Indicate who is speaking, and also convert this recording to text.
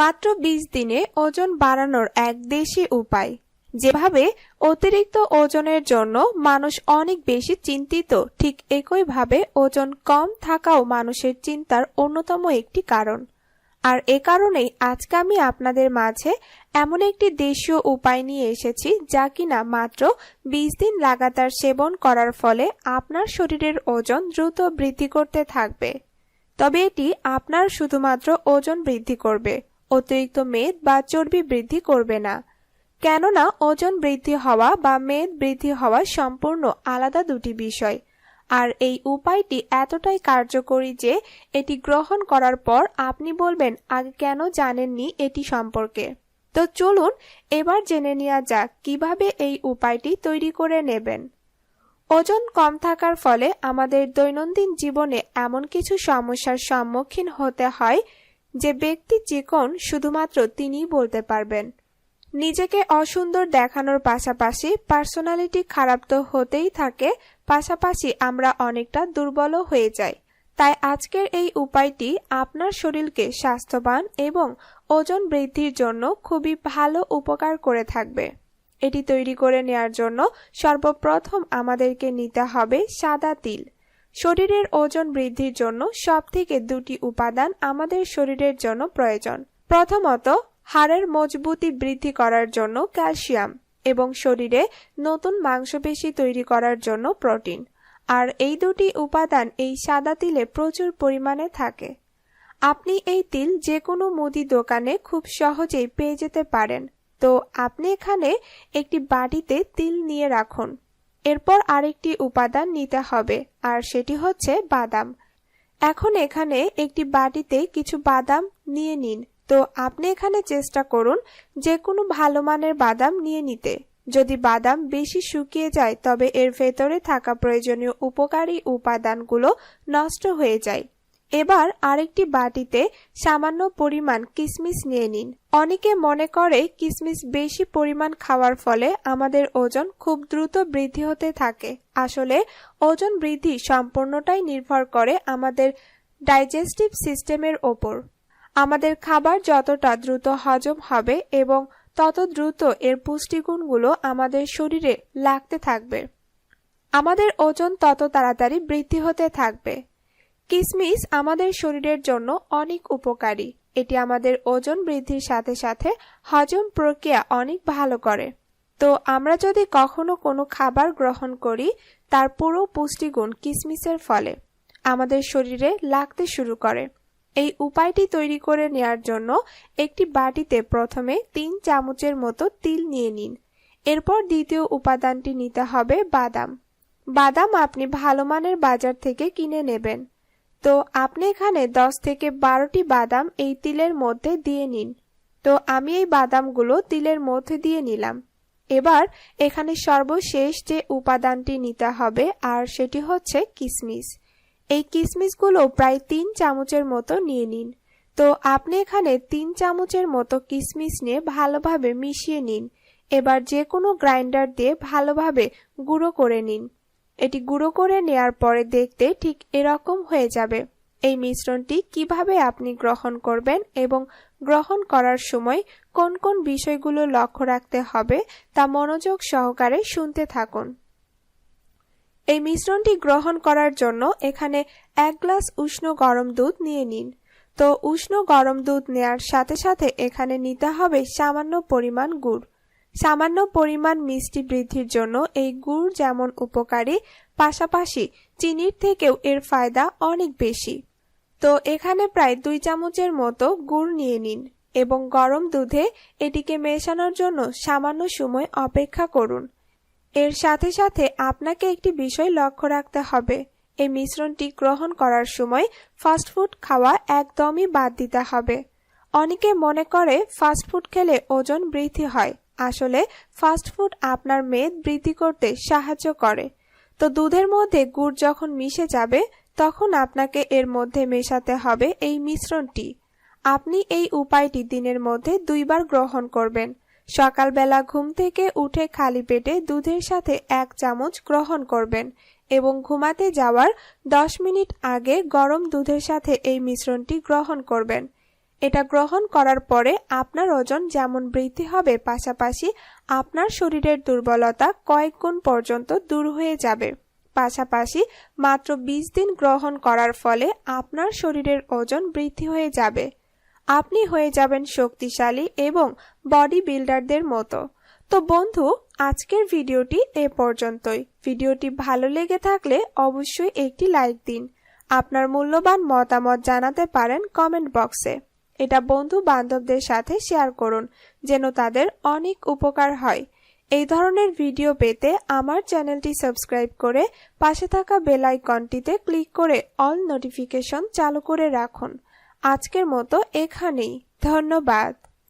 Speaker 1: মাত্র বিশ দিনে ওজন বাড়ানোর এক দেশি উপায়। যেভাবে অতিরিক্ত ওজনের জন্য মানুষ অনেক বেশি চিন্তিত, ঠিক একইভাবে ওজন কম থাকাও মানুষের চিন্তার অন্যতম একটি কারণ। আর এ কারণেই আজকে আমি আপনাদের মাঝে এমন একটি দেশীয় উপায় নিয়ে এসেছি যা কিনা মাত্র বিশ দিন লাগাতার সেবন করার ফলে আপনার শরীরের ওজন দ্রুত বৃদ্ধি করতে থাকবে। তবে এটি আপনার শুধুমাত্র ওজন বৃদ্ধি করবে। অতিরিক্ত মেদ বা চর্বি বৃদ্ধি করবে না। কেননা ওজন বৃদ্ধি হওয়া বা মেদ বৃদ্ধি হওয়া সম্পূর্ণ আলাদা দুটি বিষয়। আর এই উপায়টি এতটাই কার্যকরী যে এটি গ্রহণ করার পর আপনি বলবেন, আগে কেন জানেননি এটি সম্পর্কে? তো চলুন এবার জেনে নেওয়া যাক কীভাবে এই উপায়টি তৈরি করে নেবেন। ওজন কম থাকার ফলে আমাদের দৈনন্দিন জীবনে এমন কিছু সমস্যার সম্মুখীন হতে হয় যে ব্যক্তি চিকন, শুধুমাত্র তিনিই বলতে পারবেন। নিজেকে অসুন্দর দেখানোর পাশাপাশি পার্সোনালিটি খারাপ তো হতেই থাকে, পাশাপাশি আমরা অনেকটা দুর্বলও হয়ে যাই। তাই আজকের এই উপায়টি আপনার শরীরকে স্বাস্থ্যবান এবং ওজন বৃদ্ধির জন্য খুবই ভালো উপকার করে থাকবে। এটি তৈরি করে নেয়ার জন্য সর্বপ্রথম আমাদেরকে নিতে হবে সাদা তিল। শরীরের ওজন বৃদ্ধির জন্য সবথেকে দুটি উপাদান আমাদের শরীরের জন্য প্রয়োজন। প্রথমত, হাড়ের মজবুতি বৃদ্ধি করার জন্য ক্যালসিয়াম এবং শরীরে নতুন মাংসপেশি তৈরি করার জন্য প্রোটিন। আর এই দুটি উপাদান এই সাদা তিলে প্রচুর পরিমাণে থাকে। আপনি এই তিল যে কোনো মুদি দোকানে খুব সহজেই পেয়ে যেতে পারেন। তো আপনি এখানে একটি বাটিতে তিল নিয়ে রাখুন। এরপর আরেকটি উপাদান নিতে হবে, আর সেটি হচ্ছে বাদাম। এখন এখানে একটি বাটিতে কিছু বাদাম নিয়ে নিন। তো আপনি এখানে চেষ্টা করুন যে কোনো ভালো মানের বাদাম নিয়ে নিতে। যদি বাদাম বেশি শুকিয়ে যায়, তবে এর ভেতরে থাকা প্রয়োজনীয় উপকারী উপাদানগুলো নষ্ট হয়ে যায়। এবার আরেকটি বাটিতে সামান্য পরিমাণ কিসমিস নিয়ে নিন। অনেকে মনে করে কিসমিস বেশি পরিমাণ খাওয়ার ফলে আমাদের ওজন খুব দ্রুত বৃদ্ধি হতে থাকে। আসলে ওজন বৃদ্ধি সম্পূর্ণটাই নির্ভর করে আমাদের ডাইজেস্টিভ সিস্টেমের ওপর। আমাদের খাবার যতটা দ্রুত হজম হবে এবং তত দ্রুত এর পুষ্টিগুণগুলো আমাদের শরীরে লাগতে থাকবে। আমাদের ওজন তত তাড়াতাড়ি বৃদ্ধি হতে থাকবে। কিসমিস আমাদের শরীরের জন্য অনেক উপকারী। এটি আমাদের ওজন বৃদ্ধির সাথে সাথে হজম প্রক্রিয়া অনেক ভালো করে। তো আমরা যদি কখনো কোনো খাবার গ্রহণ করি, তার পুরো পুষ্টিগুণ কিসমিসের ফলে আমাদের শরীরে লাগতে শুরু করে। এই উপায়টি তৈরি করে নেয়ার জন্য একটি বাটিতে প্রথমে তিন চামচের মতো তিল নিয়ে নিন। এরপর দ্বিতীয় উপাদানটি নিতে হবে বাদাম। বাদাম আপনি ভালো মানের বাজার থেকে কিনে নেবেন। তো আপনি এখানে দশ থেকে বারোটি বাদাম এই তিলের মধ্যে দিয়ে নিন। তো আমি এই বাদামগুলো তিলের মধ্যে দিয়ে নিলাম। এবার এখানে সর্বশেষ যে উপাদানটি নিতে হবে, আর সেটি হচ্ছে কিসমিস। এই কিসমিসগুলো প্রায় তিন চামচের মতো নিয়ে নিন। তো আপনি এখানে তিন চামচের মতো কিসমিস নিয়ে ভালোভাবে মিশিয়ে নিন। এবার যে কোনো গ্রাইন্ডার দিয়ে ভালোভাবে গুঁড়ো করে নিন। এটি গুঁড়ো করে নেয়ার পরে দেখতে ঠিক এরকম হয়ে যাবে। এই মিশ্রণটি কীভাবে আপনি গ্রহণ করবেন এবং গ্রহণ করার সময় কোন কোন বিষয়গুলো লক্ষ্য রাখতে হবে তা মনোযোগ সহকারে শুনতে থাকুন। এই মিশ্রণটি গ্রহণ করার জন্য এখানে এক গ্লাস উষ্ণ গরম দুধ নিয়ে নিন। তো উষ্ণ গরম দুধ নেয়ার সাথে সাথে এখানে নিতে হবে সামান্য পরিমাণ গুড়। সামান্য পরিমাণ মিষ্টি বৃদ্ধির জন্য এই গুড় যেমন উপকারী, পাশাপাশি চিনির থেকেও এর ফায়দা অনেক বেশি। তো এখানে প্রায় দুই চামচের মতো গুড় নিয়ে নিন এবং গরম দুধে এটিকে মেশানোর জন্য সামান্য সময় অপেক্ষা করুন। এর সাথে সাথে আপনাকে একটি বিষয় লক্ষ্য রাখতে হবে। এই মিশ্রণটি গ্রহণ করার সময় ফাস্টফুড খাওয়া একদমই বাদ দিতে হবে। অনেকে মনে করে ফাস্টফুড খেলে ওজন বৃদ্ধি হয়। আসলে ফাস্টফুড আপনার মেদ বৃদ্ধি করতে সাহায্য করে। তো দুধের মধ্যে গুড় যখন মিশে যাবে, তখন আপনাকে এর মধ্যে মেশাতে হবে এই মিশ্রণটি। আপনি এই উপায়টি দিনের মধ্যে দুইবার গ্রহণ করবেন। সকালবেলা ঘুম থেকে উঠে খালি পেটে দুধের সাথে এক চামচ গ্রহণ করবেন এবং ঘুমাতে যাওয়ার দশ মিনিট আগে গরম দুধের সাথে এই মিশ্রণটি গ্রহণ করবেন। এটা গ্রহণ করার পরে আপনার ওজন যেমন বৃদ্ধি হবে, পাশাপাশি আপনার শরীরের দুর্বলতা কয়েক গুণ পর্যন্ত দূর হয়ে যাবে। পাশাপাশি মাত্র বিশ দিন গ্রহণ করার ফলে আপনার শরীরের ওজন বৃদ্ধি হয়ে যাবে। আপনি হয়ে যাবেন শক্তিশালী এবং বডি বিল্ডারদের মতো। তো বন্ধু, আজকের ভিডিওটি এ পর্যন্তই। ভিডিওটি ভালো লেগে থাকলে অবশ্যই একটি লাইক দিন। আপনার মূল্যবান মতামত জানাতে পারেন কমেন্ট বক্সে। এটা বন্ধু বান্ধবদের সাথে শেয়ার করুন, যেন তাদের অনেক উপকার হয়। এই ধরনের ভিডিও পেতে আমার চ্যানেলটি সাবস্ক্রাইব করে পাশে থাকা বেল আইকনটিতে ক্লিক করে অল নোটিফিকেশন চালু করে রাখুন। আজকের মতো এখানেই। ধন্যবাদ।